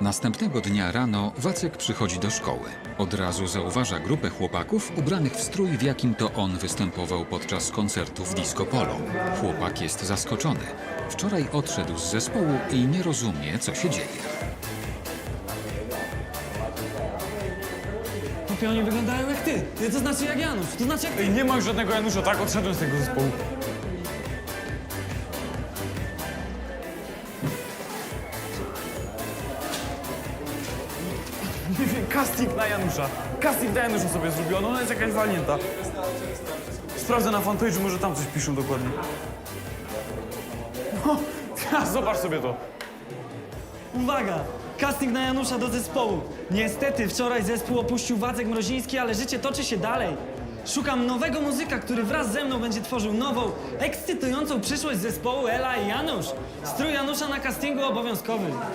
Następnego dnia rano Wacek przychodzi do szkoły. Od razu zauważa grupę chłopaków ubranych w strój, w jakim to on występował podczas koncertu w Disco Polo. Chłopak jest zaskoczony. Wczoraj odszedł z zespołu i nie rozumie, co się dzieje. Chłopie, oni wyglądają jak ty. To znaczy jak Janusz. To znaczy jak ty. Ej, nie ma już żadnego Janusza, tak? Odszedłem z tego zespołu. Nie wiem, casting na Janusza. Casting na Janusza sobie zrobiono, ona jest jakaś walnięta. Sprawdzę na fanpage'u, może tam coś piszą dokładnie. No, zobacz sobie to. Uwaga! Casting na Janusza do zespołu. Niestety, wczoraj zespół opuścił Wacek Mroziński, ale życie toczy się dalej. Szukam nowego muzyka, który wraz ze mną będzie tworzył nową, ekscytującą przyszłość zespołu Ela i Janusz. Strój Janusza na castingu obowiązkowy.